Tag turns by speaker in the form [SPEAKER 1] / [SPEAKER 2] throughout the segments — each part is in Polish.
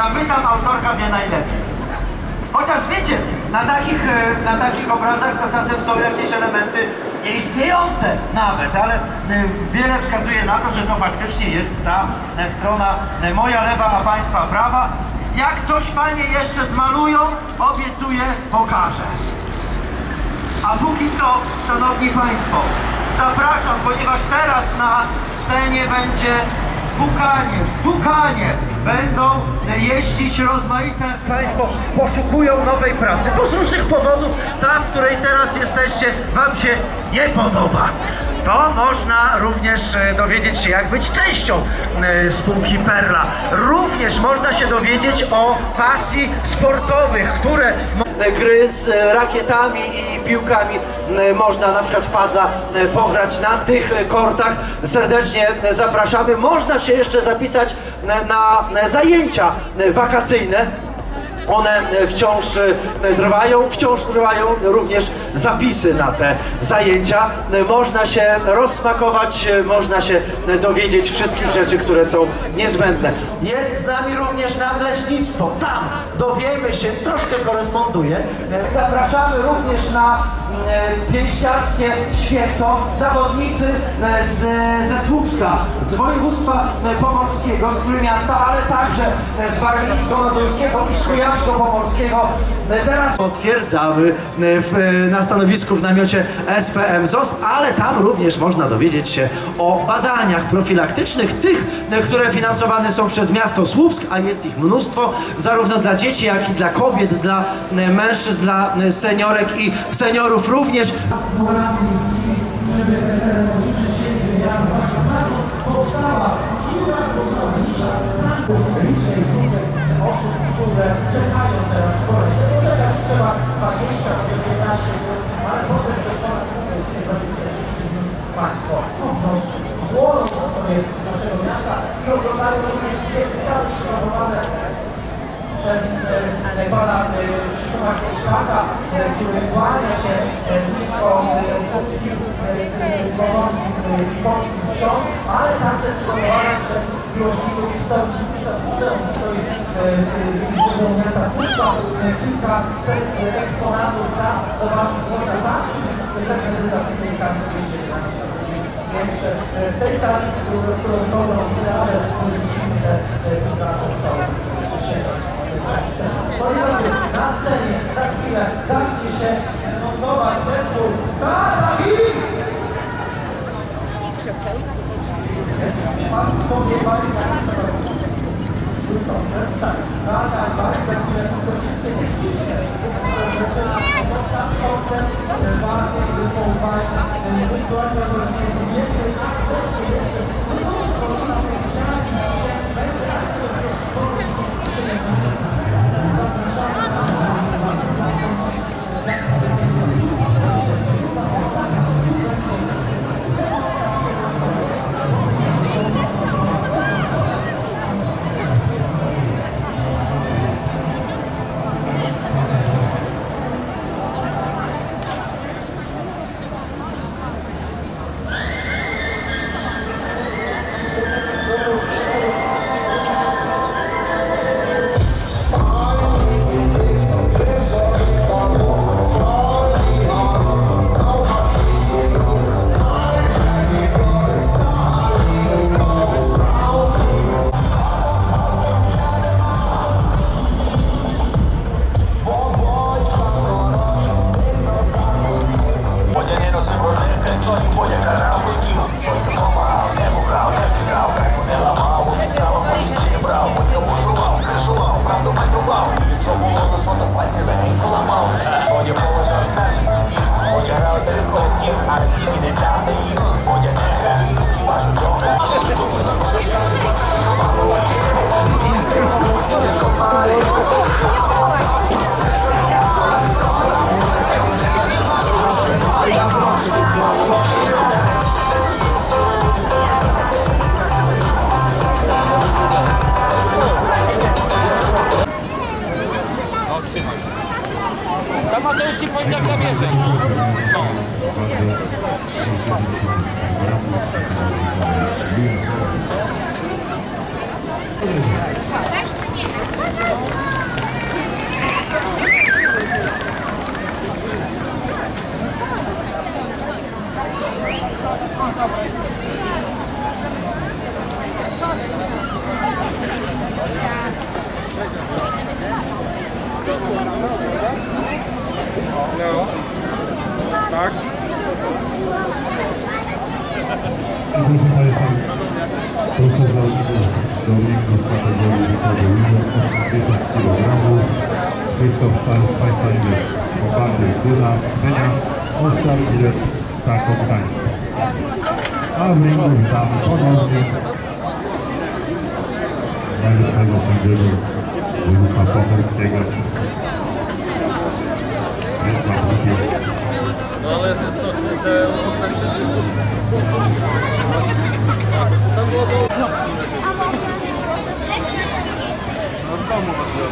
[SPEAKER 1] Zapytam, autorka wie najlepiej. Chociaż wiecie, na takich, e, na takich obrazach to czasem są jakieś elementy nieistniejące nawet, ale e, wiele wskazuje na to, że to faktycznie jest ta e, strona moja lewa, a państwa prawa. Jak coś panie jeszcze zmalują, obiecuję, pokażę. A póki co, szanowni państwo, zapraszam, ponieważ teraz na scenie będzie pukanie, stukanie. Będą jeździć rozmaite... Państwo poszukują nowej pracy, bo z różnych powodów ta, w której teraz jesteście, wam się nie podoba. To można również e, dowiedzieć się, jak być częścią e, spółki Perla. Również można się dowiedzieć o pasji sportowych, które gry z e, rakietami i piłkami e, można na przykład wpada e, pograć na tych kortach. Serdecznie zapraszamy. Można się jeszcze zapisać na zajęcia wakacyjne. One e, wciąż e, trwają, wciąż trwają również zapisy na te zajęcia. E, Można się rozsmakować, można się dowiedzieć wszystkich rzeczy, które są niezbędne. Jest z nami również nadleśnictwo. Tam dowiemy się, troszkę koresponduje. Zapraszamy również na pięściarskie święto. Zawodnicy z, ze Słupska, z województwa pomorskiego, z Trójmiasta, ale także z Warmińsko-Mazurskiego i z Kujawsko-Pomorskiego. E, Teraz potwierdzamy e, w, e, na stanowisku w namiocie SPM ZOS, ale tam również można dowiedzieć się o badaniach profilaktycznych, tych, które finansowane są przez miasto Słupsk, a jest ich mnóstwo, zarówno dla dzieci, jak i dla kobiet, dla mężczyzn, dla seniorek i seniorów również. osób, Państwo po prostu chłoną sobie naszego miasta i oglądają również dwie wystawy przygotowane przez e, pana e, Krzysztofa Kieszaka, e, który kłania się e, i polskim wsiom, ale także przygotowana przez miłośników historii z Muzeum Historii Muzeum Miasta Słupska. E, Kilka set e, eksponatów na zobaczyć można tam, w tej prezentacyjnej sali 211. Więc w tej sali, którą zgodą ale musimy te. Moi drodzy, na scenie za chwilę zacznie się montować zespół Karabin! Pan powie Pani. Tak, i Bada za chwilę to wszystkie techniczne. Można koncert, Mateusz się powiedział na wieżę. No. Thank you.
[SPEAKER 2] Zawodników do ringu w kategorii wiekowej junior 80 kg. Krzysztof Stan- Państwowiec, Bobaty Góra, Benia, Oskar Bilet, Sako Gdańsk. A w ringu witamy ponownie najlepszego sędziego Łuka Pochorskiego. Jest na grupie
[SPEAKER 3] No ale co, te, W domu chodziło.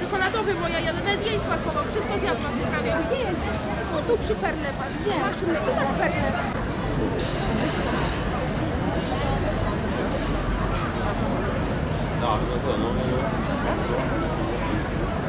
[SPEAKER 4] Czekoladowy moja, ja nawet jej smakował, wszystko zjadłam prawie. Gdzie jest? O, tu przy perne masz. Masz, tu masz perne. ありがとう